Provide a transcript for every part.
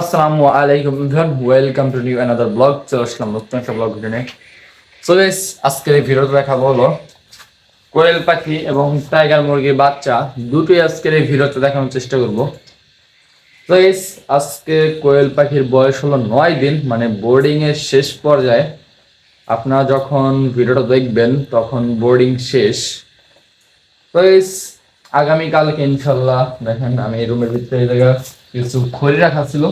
আসসালামু আলাইকুম everyone welcome to new another blog চলে আসলাম নতুন একটা ব্লগ ভিডিও নিয়ে। সো গাইস আজকের এই ভিডিওতে দেখাবো হলো কোয়েল পাখি এবং টাইগার মুরগির বাচ্চা। দুটোই আজকের এই ভিডিওতে দেখানোর চেষ্টা করব। তো গাইস আজকে কোয়েল পাখির বয়স হলো নয় দিন মানে বোর্ডিং এর শেষ পর্যায়ে। আপনারা যখন ভিডিওটা দেখবেন, তখন বোর্ডিং শেষ। তো গাইস আগামীকালকে ইনশাল্লাহ দেখেন আমি এই রুমের ভিতরে জায়গা কিছু খড়ি রাখা ছিল।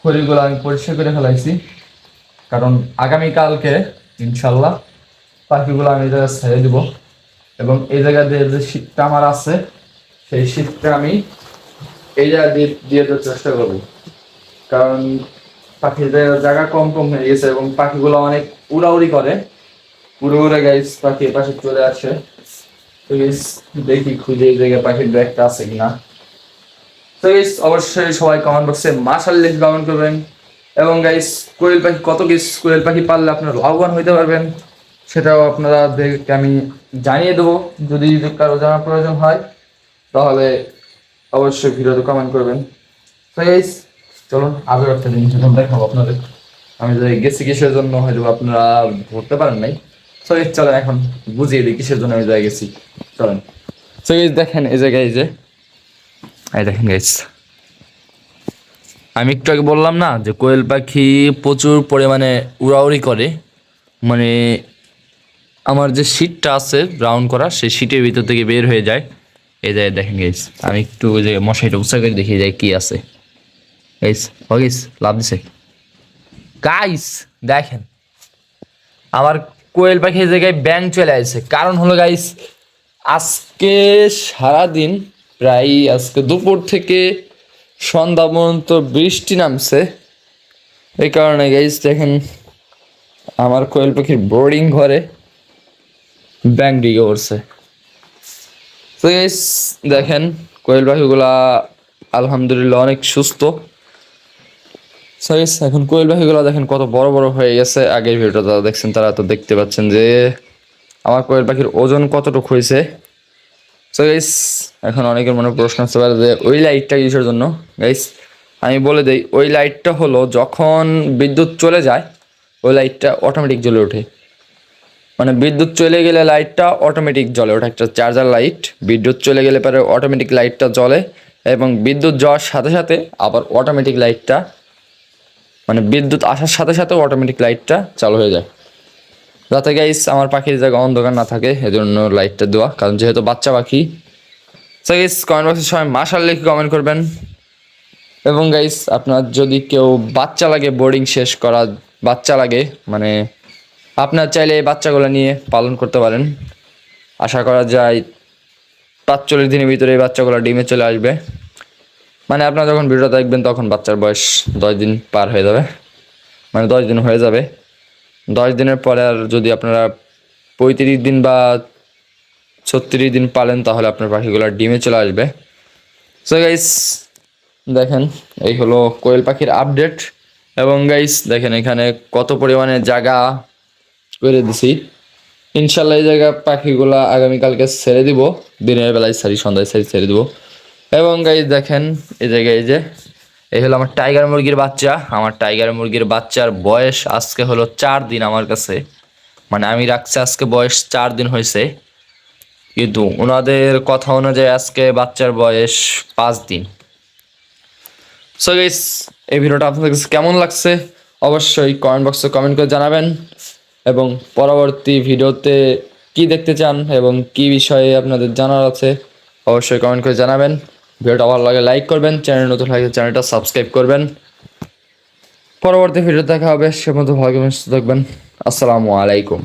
খড়িগুলো আমি পরিষ্কার করে ফেলাইছি। কারণ আগামীকালকে, ইনশাল্লাহ, পাখিগুলো আমি জায়গায় ছেড়ে দিব। এবং এই জায়গা দিয়ে যে শীতটা আমার আছে, সেই শীতটা আমি এই জায়গা দিয়ে দিয়ে দেওয়ার চেষ্টা করব। কারণ পাখিদের জায়গা কম কম হয়ে গেছে এবং পাখিগুলো অনেক উড়াউড়ি করে। উড়ে উড়ে গাইস পাখি পাশে চলে আসে। দেখি খুঁজে এই জায়গায় পাখির ব্যাগটা আছে কিনা। তো গাইস অবশ্যই সবাই কমেন্ট বক্সে মাশাল লিখে কমেন্ট করবেন। এবং গাইস কোয়েল পাখি, কত কিছু কোয়েল পাখি পারলে আপনারা লাভবান হইতে পারবেন, সেটাও আপনারা আমি জানিয়ে দেবো। যদি কারও জানার প্রয়োজন হয়, তাহলে অবশ্যই ভিডিওতে কমেন্ট করবেন। তো গাইস চলুন, আরও একটা জিনিস দেখাবো আপনাদের। আমি যে গেছি কিসের জন্য, হয়তো আপনারা ধরতে পারেন নাই। তো চলেন এখন, বুঝিয়ে দিই কিসের জন্য আমি জায়গায় গেছি। চলেন। এই দেখেন এই জায়গায় যে এই দেখেন গাইস আমি একটু আগে বললাম না যে কোয়েল পাখি প্রচুর পরিমাণে উড়াউড়ি করে মানে আমার যে শীটটা আছে রাউন্ড করা, সেই শীটের ভিতর থেকে বের হয়ে যায়। এই যায় দেখেন গাইস আমি একটু যে মশাইটা উৎসাহ করে দেখিয়ে যাই কী আছে। গাইস ও গাইস লাভ দিছে। গাইস দেখেন, আমার কোয়েল পাখি জায়গায় ব্যাং চলে আসছে। কারণ হলো গাইস আজকে সারাদিন প্রায় আজকে দুপুর থেকে সন্ধ্যা পর্যন্ত বৃষ্টি নামছে। এই কারণে গাইস দেখেন আমার কোয়েল পাখির বোর্ডিং ঘরে ব্যাং ডিগে পড়ছে। তো গাইস দেখেন কোয়েল পাখিগুলা আলহামদুলিল্লাহ অনেক সুস্থ। Guys, এখন কোয়েল পাখিগুলো দেখেন কত বড় বড় হয়ে গেছে। আগের ভিডিওটা দেখছেন তারা তো দেখতে পাচ্ছেন যে আমার কোয়েল পাখির ওজন কতটুকু হয়েছে। সো গাইস এখন অনেকের মনে প্রশ্ন আসতে পারে যে ওই লাইটটা কিসের জন্য? গাইস আমি বলে দেই, ওই লাইটটা হলো যখন বিদ্যুৎ চলে যায়, ওই লাইটটা অটোমেটিক জ্বলে ওঠে। মানে বিদ্যুৎ চলে গেলে লাইটটা অটোমেটিক জ্বলে ওটা একটা চার্জার লাইট বিদ্যুৎ চলে গেলে পরে অটোমেটিক লাইটটা জ্বলে এবং বিদ্যুৎ যাওয়ার সাথে সাথে আবার অটোমেটিক লাইটটা মানে বিদ্যুৎ আসার সাথে সাথে অটোমেটিক লাইটটা চালু হয়ে যায়। যাতে গাইস আমার পাখির জায়গা অন্ধকার না থাকে, এজন্য লাইটটা দেওয়া। কারণ যেহেতু বাচ্চা পাখি। গাইস কমেন্ট বক্সে সবাই মাসাল লিখে কমেন্ট করবেন। এবং গাইস আপনার যদি কেউ বাচ্চা লাগে বোর্ডিং শেষ করা বাচ্চা লাগে মানে আপনার চাইলে এই বাচ্চাগুলো নিয়ে পালন করতে পারেন। আশা করা যায় পাঁচচল্লিশ দিনের ভিতরে এই বাচ্চাগুলো ডিমে চলে আসবে। মানে আপনারা যখন ভিডিওটা দেখবেন, তখন বাচ্চার বয়স দশ দিন পার হয়ে যাবে। মানে দশ দিন হয়ে যাবে। দশ দিনের পরে আর যদি আপনারা পঁয়ত্রিশ দিন বা ছত্রিশ দিন পালেন, তাহলে আপনার পাখিগুলো ডিমে চলে আসবে। সো গাইস দেখেন, এই হলো কোয়েল পাখির আপডেট এবং গাইস দেখেন, এখানে কত পরিমাণে জায়গা করে দিছি। ইনশাল্লাহ এই জায়গা পাখিগুলা আগামীকালকে ছেড়ে দিব। দিনের বেলায় সারি, সন্ধ্যায় সারি ছেড়ে দিব। এবং গাইজ দেখেন, এই জায়গায় এই যে এই হলো আমার টাইগার মুরগির বাচ্চা। আমার টাইগার মুরগির বাচ্চার বয়স আজকে হলো চার দিন আমার কাছে। মানে আমি রাখছি আজকে বয়স চার দিন হয়েছে। কিন্তু ওনাদের কথা অনুযায়ী আজকে বাচ্চার বয়স পাঁচ দিন। সো গাইস এই ভিডিওটা আপনাদের কাছে কেমন লাগছে? অবশ্যই কমেন্ট বক্সে কমেন্ট করে জানাবেন। এবং পরবর্তী ভিডিওতে কি দেখতে চান এবং কি বিষয়ে আপনাদের জানার আছে, অবশ্যই কমেন্ট করে জানাবেন। ভিডিওটা ভালো লাগে লাইক করবেন চ্যানেল নতুন লাগে চ্যানেলটা সাবস্ক্রাইব করবেন। পরবর্তী ভিডিও দেখা হবে, সে মতো ভালো থাকবেন। আসসালামু আলাইকুম।